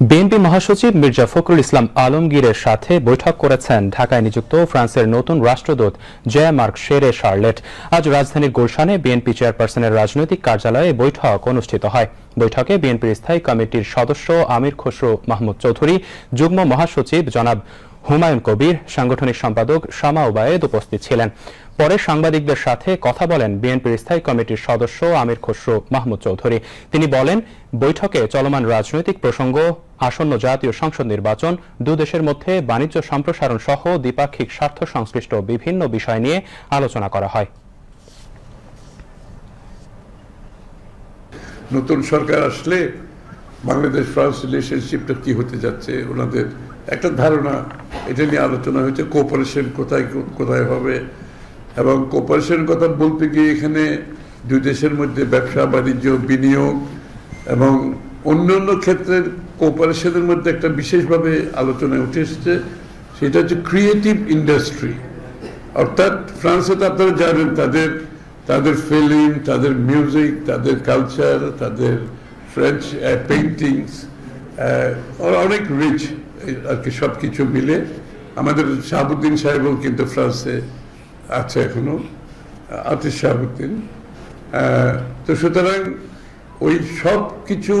BNP মহাসচিব মির্জা ফখরুল ইসলাম আলমগীরের সাথে বৈঠক করেছেন। ঢাকায় নিযুক্ত ফ্রান্সের নতুন রাষ্ট্রদূত জয়া মার্ক শেরে শার্লেট। আজ রাজধানীর গুলশানে বিএনপি চেয়ারপারসনের রাজনৈতিক কার্যালয়ে বৈঠক অনুষ্ঠিত হয়। বৈঠকে বিএনপির স্থায়ী কমিটির সদস্য আমির খসরু, মাহমুদ চৌধুরী, যুগ্ম মহাসচিব জনাব হুমায়ুন কবির, সাংগঠনিক সম্পাদক শামা ওবায়েদ উপস্থিত ছিলেন। পরে সাংবাদিকদের সাথে কথা বলেন বিএনপির স্থায়ী কমিটির সদস্য আমির খসরু মাহমুদ চৌধুরী। তিনি বলেন, বৈঠকে চলমান রাজনৈতিক প্রসঙ্গ, আসন্ন জাতীয় সংসদ নির্বাচন দেশের মধ্যে বাণিজ্য সম্প্রসারণ সহ দ্বিপাক্ষিক স্বার্থ সংশ্লিষ্ট বিভিন্ন বিষয় নিয়ে আলোচনা করা হয়। নতুন সরকার আসলে বাংলাদেশ ফ্রান্স রিলেশনশিপটা কি হতে যাচ্ছে, ওনাদের একটা ধারণা এটা নিয়ে আলোচনা হয়েছে কোঅপারেশন কোথায় কোথায় হবে? এবং কোঅপারেশন কথা বলতে গিয়ে এখানে দুই দেশের মধ্যে ব্যবসা, বাণিজ্য, বিনিয়োগ এবং অন্যান্য ক্ষেত্রের কোপারেশনের মধ্যে একটা বিশেষভাবে আলোচনায় উঠে এসেছে। সেটা হচ্ছে ক্রিয়েটিভ ইন্ডাস্ট্রি অর্থাৎ ফ্রান্সে তো আপনারা জানেন, তাদের তাদের ফিল্ম তাদের মিউজিক তাদের কালচার তাদের ফ্রেঞ্চ পেন্টিংস অনেক রিচ আর কি সব কিছু মিলে। আমাদের শাহাবুদ্দিন সাহেবও কিন্তু ফ্রান্সে আছে এখনও আতিস শাহাবুদ্দিন। তো সুতরাং ওই সব কিছু